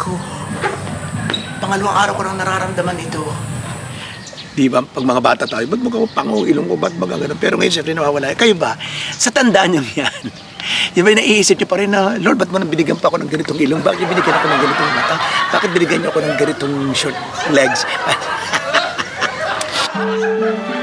ko. Pangalawang araw ko nang nararamdaman ito. Di ba? Pag mga bata tayo, ba't mo pango ilong ko, ba't mga ganun? Pero ngayon, siyempre, nawawala. Kayo ba? Sa tandaan nyo yan. Di ba, naiisip nyo pa rin na, Lord, ba't mo nang binigyan pa ako ng ganitong ilong? Bakit binigyan ako ng ganitong mata? Bakit binigyan niyo ako ng ganitong short legs?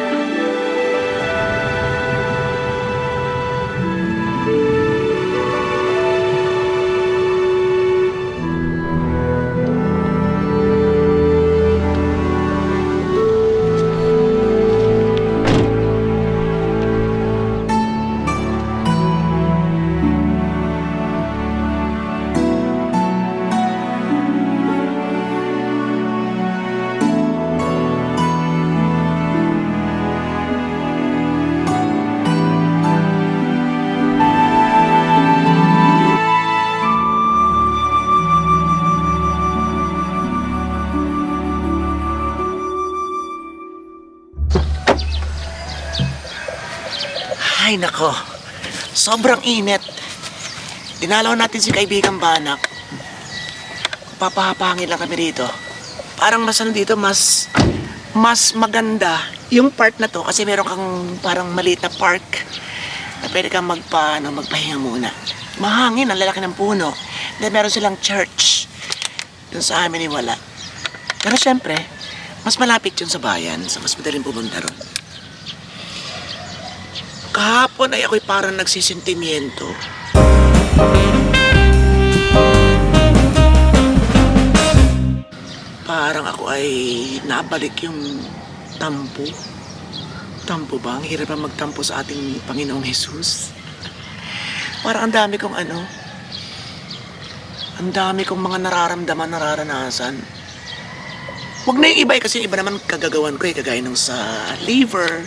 Ay, nako. Sobrang init. Dinalaw natin si kaibigang Banak. Papahapangin lang kami rito. Parang mas ano dito, mas mas maganda yung part na to kasi meron kang parang maliit na park na pwede kang magpa, ano, magpahinga muna. Mahangin, ang lalaki ng puno. Then meron silang church. Dun sa amin wala. Pero syempre, mas malapit yun sa bayan, so mas madaling pumunta ron. Kahapon ay ako'y parang nagsisentimiento. Parang ako ay nabalik yung tampo. Tampo ba? Ang hirap ang magtampo sa ating Panginoong Jesus. Parang ang dami kong ano, ang dami kong mga nararamdaman, nararanasan. Huwag na yung iba eh, kasi iba naman kagagawan ko eh, kagaya nung sa liver,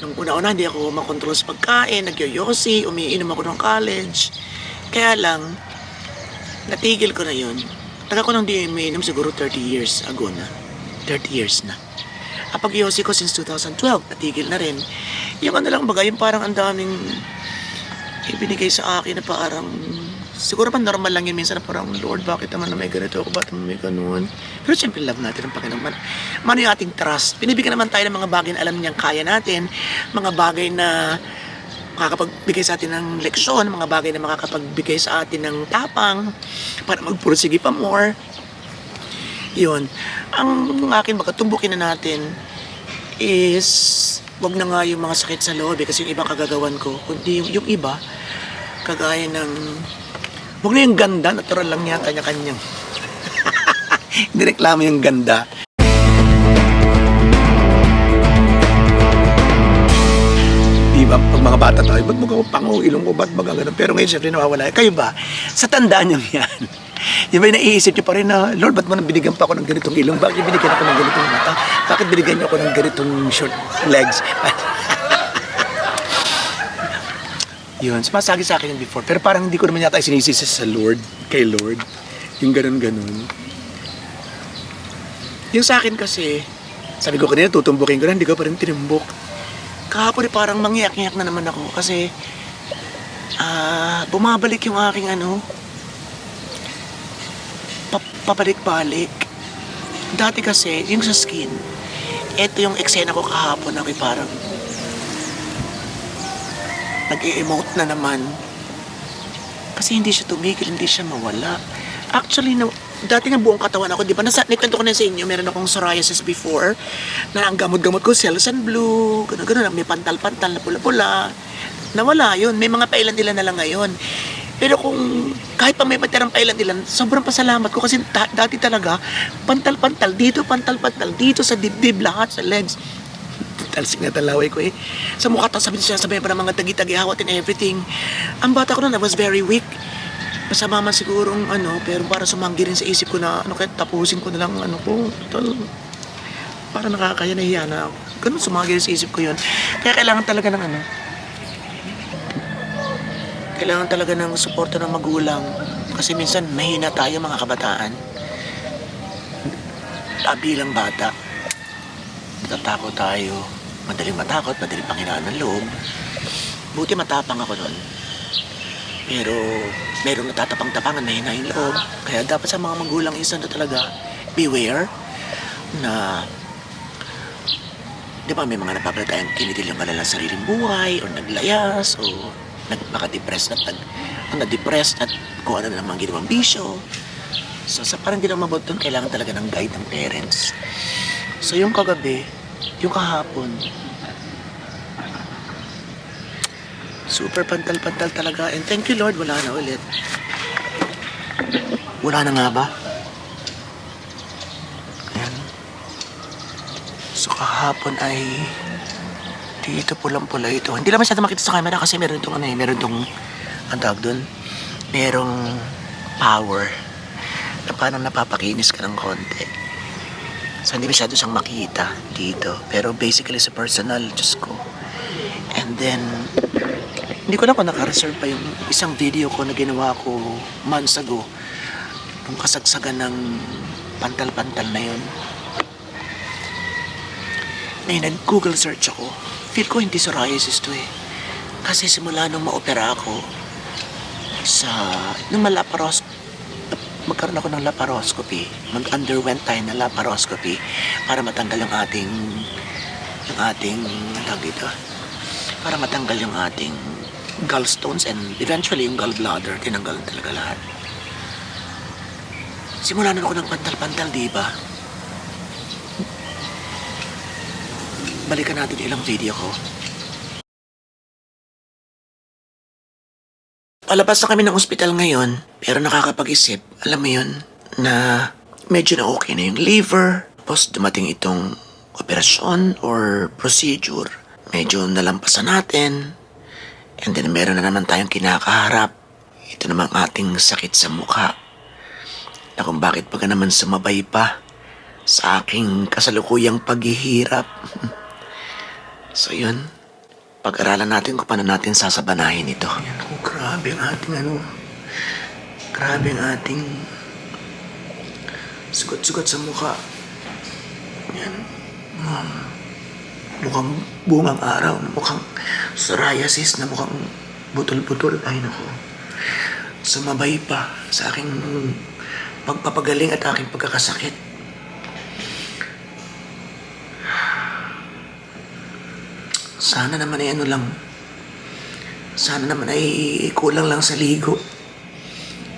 Nung una-una, hindi ako makontrol sa pagkain, nagyoyosi, umiinom ako ng college. Kaya lang, natigil ko na yun. Taga ko nang di umiinom siguro 30 years ago na. 30 years na. Kapag yosi ko since 2012, natigil na rin. Yung ano lang baga, yung parang ang daming ibinigay sa akin na parang siguro pa normal lang yun? Minsan na parang Lord bakit naman na may ganito ako? Bakit naman may ganun? Pero siyempre love natin ang Panginoon. Man, man yung ating trust. Binibigyan naman tayo ng mga bagay na alam niyang kaya natin. Mga bagay na makakapagbigay sa atin ng leksyon. Mga bagay na makakapagbigay sa atin ng tapang. Para magpursige pa more. Yun. Ang akin baka tumbukin na natin is wag na nga yung mga sakit sa loob eh, kasi yung ibang kagagawan ko. Kundi yung, yung iba kagaya ng wag na yung ganda natural lang yan kanya-kanyang hindi reklamo yung ganda Di ba? Pag mga bata tayo, ba't mo pango ilong ko, ba't mga ganun? Pero ngayon, siyempre, nawawala. Kayo ba? Sa tandaan nyo yan. Di ba, naiisip nyo pa rin na, Lord, ba't mo nang binigyan pa ako ng ganitong ilong? Bakit binigyan ako ng ganitong mata? Bakit binigyan niyo ako ng ganitong short legs? Yun, sumasagi sa akin yun before. Pero parang hindi ko naman yata sinisisi sa Lord, kay Lord. Yung ganun-ganun. Yung sa akin kasi, sabi ko kanina, tutumbukin ko na, hindi ko pa rin tinumbok. Kahapon eh, parang mangyak-ngyak na naman ako kasi ah bumabalik yung aking ano, pa- papalik-balik. Dati kasi, yung sa skin, ito yung eksena ko kahapon ako parang nag-emote na naman. Kasi hindi siya tumigil, hindi siya mawala. Actually, na, dati nga buong katawan ako, di ba? Nasa, nikwento ko na sa inyo, meron akong psoriasis before, na ang gamot-gamot ko, Selsun Blue, gano'n-gano'n, may pantal-pantal na pula-pula. Nawala yun. May mga pailan-ilan na lang ngayon. Pero kung kahit pa may matirang pailan-ilan, sobrang pasalamat ko kasi ta- dati talaga, pantal-pantal dito, pantal-pantal dito, sa dibdib, lahat, sa legs talsik na talaway ko eh. Sa mukha tapos sabi siya, sabi pa ng mga tagi-tagi hawat and everything. Ang bata ko na, I was very weak. Masama man siguro ang ano, pero para sumanggi rin sa isip ko na ano, kahit tapusin ko na lang ano ko. Tal, para nakakaya nahiya na ako. Ganun sumanggi rin sa isip ko yun. Kaya kailangan talaga ng ano, kailangan talaga ng suporta ng magulang. Kasi minsan mahina tayo mga kabataan. Bilang bata. Natatakot tayo. Madaling matakot, madaling panghinaan ng loob. Buti matapang ako doon. Pero merong natatapang-tapangan na hinahin loob. Kaya dapat sa mga magulang isa na talaga, beware na Di ba may mga napapalatayang kinitil yung kanilang sariling buhay o naglayas o nagpaka-depress at nag, na-depressed at kung ano na naman ginawang bisyo. So sa parang hindi lang mabuti doon, kailangan talaga ng guide ng parents. So yung kagabi, yung kahapon, super pantal-pantal talaga. And thank you Lord, wala na ulit. Wala na nga ba? Ayan. So kahapon ay dito pulang-pula ito. Hindi lang masyado makita sa camera kasi meron itong ano eh, meron itong ang tawag doon, merong power na parang napapakinis ka ng konti. So hindi masyado siyang makita dito. Pero basically sa personal, Diyos ko. And then, hindi ko na kung naka-reserve pa yung isang video ko na ginawa ko months ago. Yung kasagsagan ng pantal-pantal na yun. May nag-google search ako. Feel ko hindi psoriasis to eh. Kasi simula nung ma-opera ako, sa, nung malaparos, magkaroon ako ng laparoscopy. Mag-underwent tayo ng laparoscopy para matanggal yung ating, yung ating, ang tawag dito, para matanggal yung ating gallstones and eventually yung gallbladder, tinanggal talaga lahat. Simula na ako ng pantal-pantal, di ba? Balikan natin ilang video ko. Palabas na kami ng ospital ngayon, pero nakakapag-isip, alam mo yun, na medyo na okay na yung liver, tapos dumating itong operasyon or procedure, medyo nalampasan natin, and then meron na naman tayong kinakaharap. Ito namang ating sakit sa mukha. Na kung bakit pa ka naman sumabay pa sa aking kasalukuyang paghihirap. so yun, pag-aralan natin kung paano natin sasabanahin ito. Grabe ang ating ano. Grabe ang ating sugat-sugat sa mukha. Yan. Um, mukhang bungang araw, mukhang psoriasis, na mukhang butol-butol. Ay, nako. Sumabay pa sa aking pagpapagaling at aking pagkakasakit. Sana naman ay ano lang. Sana naman ay kulang lang sa ligo.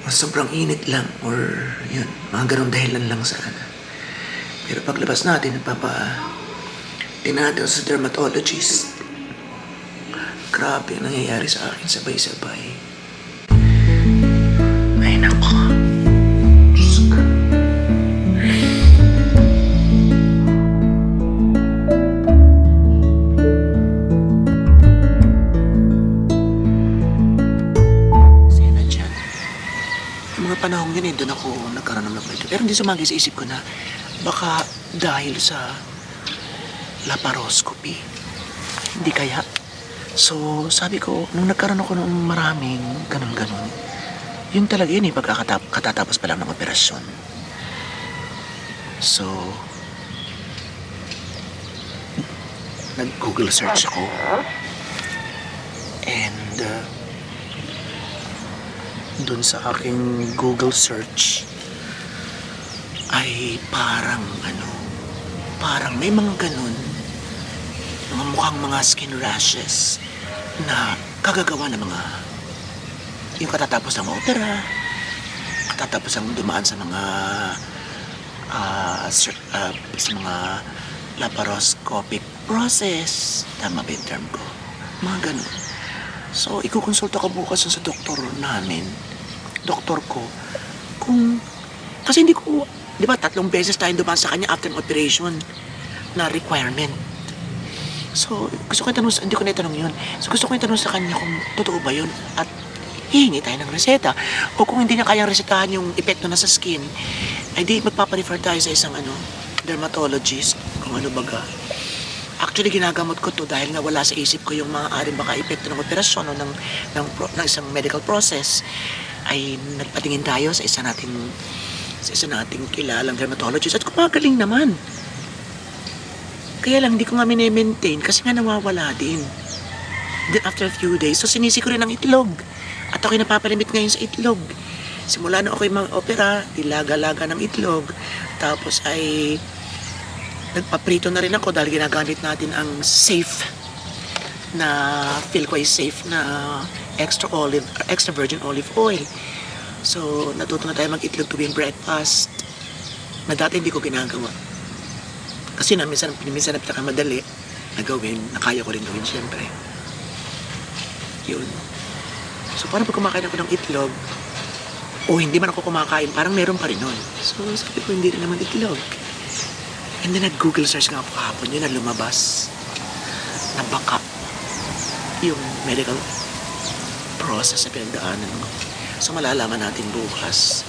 Sobrang init lang. Or yun, mga ganong dahilan lang sana. Pero paglabas natin, nagpapa... Tinado sa dermatologist. Grabe ang nangyayari sa akin sabay-sabay. Mga panahon yun eh, doon ako nagkaroon ng napalito. Pero hindi sumagi sa isip ko na baka dahil sa laparoscopy. Hindi kaya. So, sabi ko, nung nagkaroon ako ng maraming ganun-ganun, yun talaga yun eh, pagkakatap katatapos pa lang ng operasyon. So, nag-google search ako. And, uh, dun sa aking Google search, ay parang ano, parang may mga ganun, mga mukhang mga skin rashes na kagagawa ng mga yung katatapos ng opera, katatapos ang dumaan sa mga ah, sur- ah, sa mga laparoscopic process. Tama ba yung term ko? Mga ganun. So, ikukonsulta ko bukas sa doktor namin, doktor ko, kung, kasi hindi ko, di ba, tatlong beses tayong dumaan sa kanya after operation na requirement. So, gusto ko itanong, hindi ko na itanong yun. So, gusto ko itanong sa kanya kung totoo ba yun at hihingi tayo ng reseta. O kung hindi niya kayang resetahan yung epekto na sa skin, ay di magpaparefer tayo sa isang ano, dermatologist, kung ano baga. Actually, ginagamot ko to dahil nga wala sa isip ko yung mga aring baka epekto ng operasyon o ng, ng, pro- ng isang medical process ay nagpatingin tayo sa isa nating sa isa nating kilalang dermatologist at kumagaling naman. Kaya lang, hindi ko nga mini-maintain kasi nga nawawala din. Then after a few days, so sinisi ko rin ang itlog. At ako'y napapalimit ngayon sa itlog. Simula na ako'y mag-opera, dilaga-laga ng itlog. Tapos ay nagpaprito na rin ako dahil ginagamit natin ang safe na feel ko ay safe na extra olive, extra virgin olive oil. So, natuto na tayo mag-itlog tuwing breakfast na dati hindi ko ginagawa. Kasi na minsan, minsan na pinakamadali na gawin, na kaya ko rin gawin syempre. Yun. So, parang pag kumakain ako ng itlog, o hindi man ako kumakain, parang meron pa rin nun. So, sabi ko, hindi rin naman itlog. And then, nag-google search nga ako kahapon, yun na lumabas. Na baka yung medical process na pinagdaanan mo. So, malalaman natin bukas.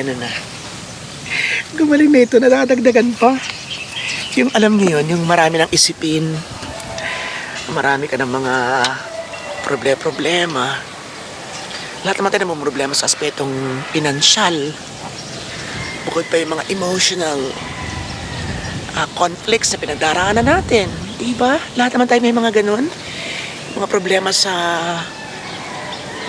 Ano na. Gumaling na ito, nadadagdagan pa. Yung alam niyo yun, yung marami ng isipin. Marami ka ng mga problema-problema. Lahat naman tayo ng problema sa aspetong pinansyal. Bukod pa yung mga emotional ah, conflicts na pinagdaraanan natin. Diba? Lahat naman tayo may mga ganun. Mga problema sa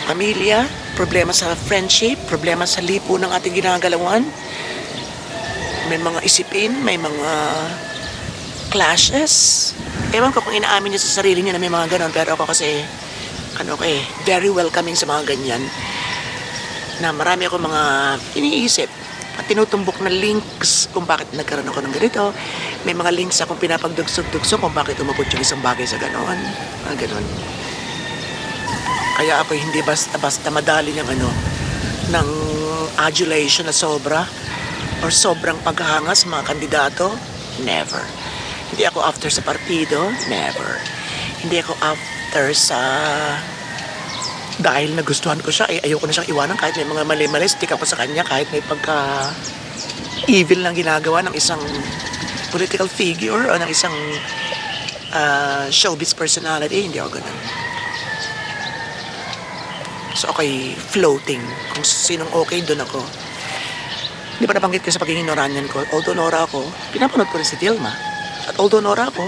pamilya, problema sa friendship, problema sa lipo ng ating ginagalawan. May mga isipin, may mga clashes. Ewan ko kung inaamin niya sa sarili niya na may mga ganon, pero ako kasi, ano ko eh, very welcoming sa mga ganyan. Na marami ako mga iniisip at tinutumbok na links kung bakit nagkaroon ako ng ganito. May mga links akong pinapagdugsog-dugsog kung bakit umabot yung isang bagay sa ganon. Mga ganon. Kaya ako hindi basta-basta madali ng ano, ng adulation na sobra or sobrang paghanga sa mga kandidato. Never. Hindi ako after sa partido. Never. Hindi ako after sa dahil nagustuhan ko siya, eh, ayoko na siyang iwanan kahit may mga mali-mali, stick ako sa kanya kahit may pagka evil lang ginagawa ng isang political figure o ng isang ah, showbiz personality, hindi ako ganun. So ako'y floating. Kung sinong okay, doon ako. Hindi pa nabanggit ko sa pagiging Noranyan ko. Although Nora ako, pinapanood ko rin si Dilma. At although Nora ako,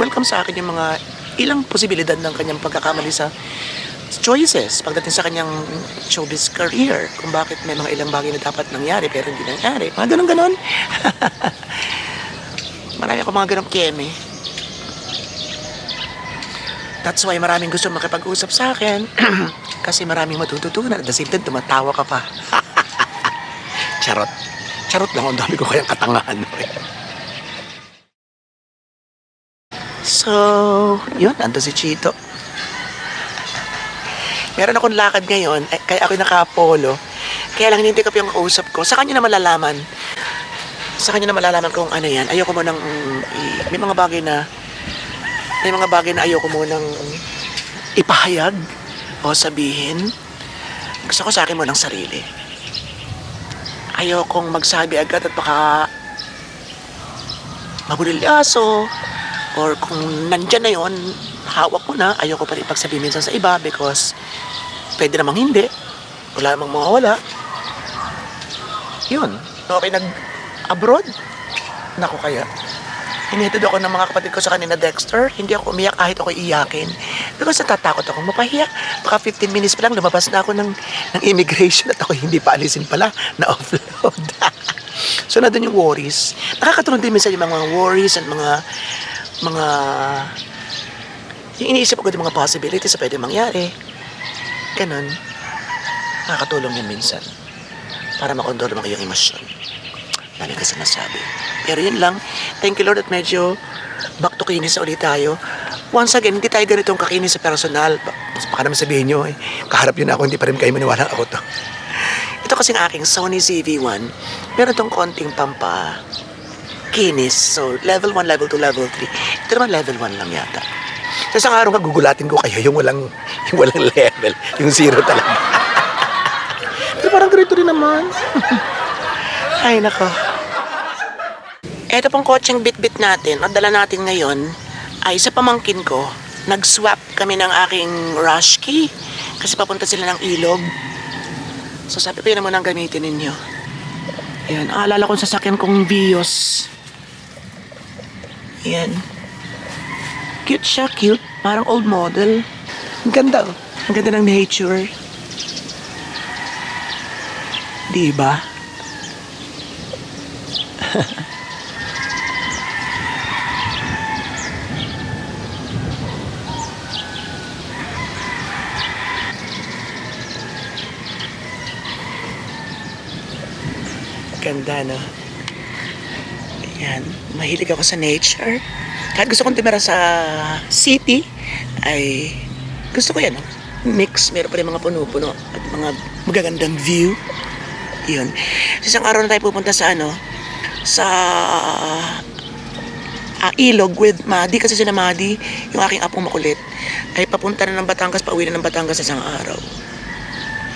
welcome sa akin yung mga ilang posibilidad ng kanyang pagkakamali sa choices pagdating sa kanyang showbiz career. Kung bakit may mga ilang bagay na dapat nangyari pero hindi nangyari. Mga ganun-ganon. Marami ako mga ganong keme. That's why maraming gusto makipag-usap sa akin. Kasi maraming matututunan. At the same time, tumatawa ka pa. Charot. Charot lang. Ang dami ko kayang katangahan. So, yun. Ando si Chito. Meron akong lakad ngayon. Eh, kaya ako naka-apolo. Kaya lang hindi ko pa yung kausap ko. Sa kanya na malalaman. Sa kanya na malalaman kung ano yan. Ayoko mo nang... i- may mga bagay na may mga bagay na ayoko munang ipahayag o sabihin. Gusto ko sa akin mo ng sarili. Ayokong magsabi agad at baka mabulilyaso or kung nandyan na yon hawak ko na, ayoko pa rin ipagsabi minsan sa iba because pwede namang hindi. Wala namang mawawala. Yun. Okay, nag-abroad. Nako kaya. Hinitid ako ng mga kapatid ko sa kanina, Dexter. Hindi ako umiyak kahit ako iyakin. Because natatakot ako mapahiya. Baka 15 minutes pa lang, lumabas na ako ng, ng immigration at ako hindi pa alisin pala na offload. so, na yung worries. Nakakatulong din minsan yung mga worries at mga mga yung iniisip ko din mga possibilities na pwede mangyari. Ganon. Nakakatulong yan minsan. Para makontrol mo yung emosyon. Dami ka sinasabi. Pero yun lang. Thank you Lord at medyo back to kinis ulit tayo. Once again, hindi tayo ganitong kakinis sa personal. Tapos baka naman sabihin nyo, eh, kaharap yun ako, hindi pa rin kayo maniwala ako to. Ito kasing aking Sony ZV-1. Meron tong konting pampa kinis. So, level 1, level 2, level 3. Ito naman level 1 lang yata. Sa isang araw gugulatin ko kayo yung walang, yung walang level. Yung zero talaga. Pero parang ganito rin naman. Ay, nako. Ito pong kotseng bit-bit natin, at dala natin ngayon, ay sa pamangkin ko, nag-swap kami ng aking rush key. Kasi papunta sila ng ilog. So sabi ko yun naman ang gamitin ninyo. Yan, aalala ko sa sasakyan kong Vios. Yan. Cute siya, cute. Parang old model. Ang ganda, oh. Ang ganda ng nature. Di ba? Ganda, no? Ayan. Mahilig ako sa nature. Kahit gusto kong tumira sa city, ay gusto ko yan, no? Mix. Meron pa rin mga puno-puno at mga magagandang view. Yun. Sa isang araw na tayo pupunta sa ano, sa ah, ilog with Madi kasi sila Madi, yung aking apong makulit, ay papunta na ng Batangas, pauwi na ng Batangas sa isang araw.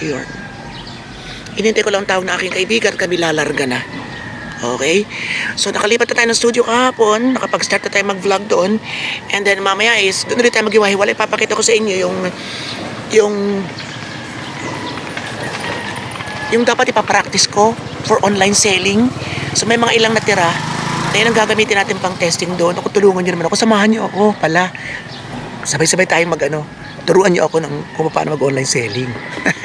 Yun. Hinintay ko lang ang tawag na aking kaibigan, kami lalarga na. Okay? So nakalipat na tayo ng studio kahapon, nakapag-start na tayo mag-vlog doon. And then mamaya is, doon ulit tayo maghiwa-hiwalay. Papakita ko sa inyo yung, yung, yung dapat ipapractice ko for online selling. So may mga ilang natira. Na yun ang gagamitin natin pang testing doon. Ako tulungan nyo naman ako. Samahan nyo ako pala. Sabay-sabay tayong mag ano. Turuan nyo ako ng kung paano mag-online selling.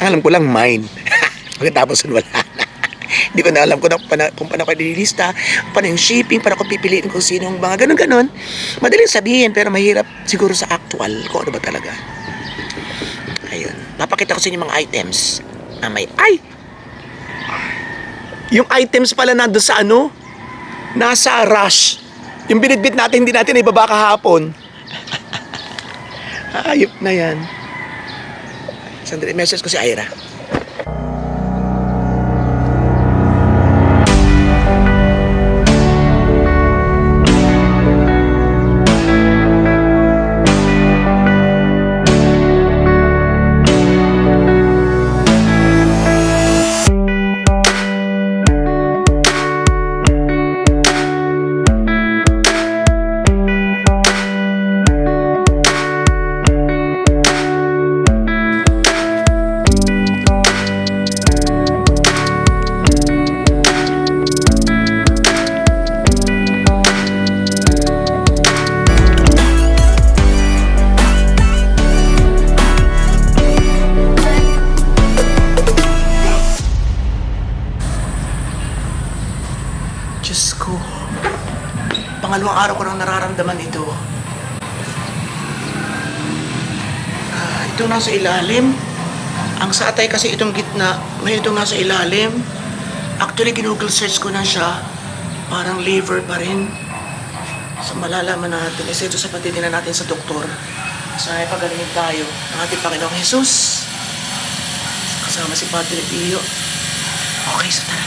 alam ko lang mine. Pagkatapos wala na. Hindi ko na alam kung, na, pana, kung paano ko nililista, paano yung shipping, paano ko pipiliin kung sino yung mga ganun-ganon. Madaling sabihin, pero mahirap siguro sa actual kung ano ba talaga. Ayun. Papakita ko sa inyo mga items. Na may, ay! Yung items pala nandun sa ano? Nasa rush. Yung binitbit natin, hindi natin ibaba kahapon. Ayop na yan. Sandali, message ko si Ira. Pangalawang araw ko nang nararamdaman ito. Ah, ito nasa ilalim. Ang sa atay kasi itong gitna, ngayon itong nasa ilalim. Actually, ginoogle search ko na siya. Parang liver pa rin. So malalaman natin. Isa ito sa patitingnan natin sa doktor. Sana pagalingin tayo ng ating Panginoong Jesus. Kasama si Padre Pio. Okay, so tara.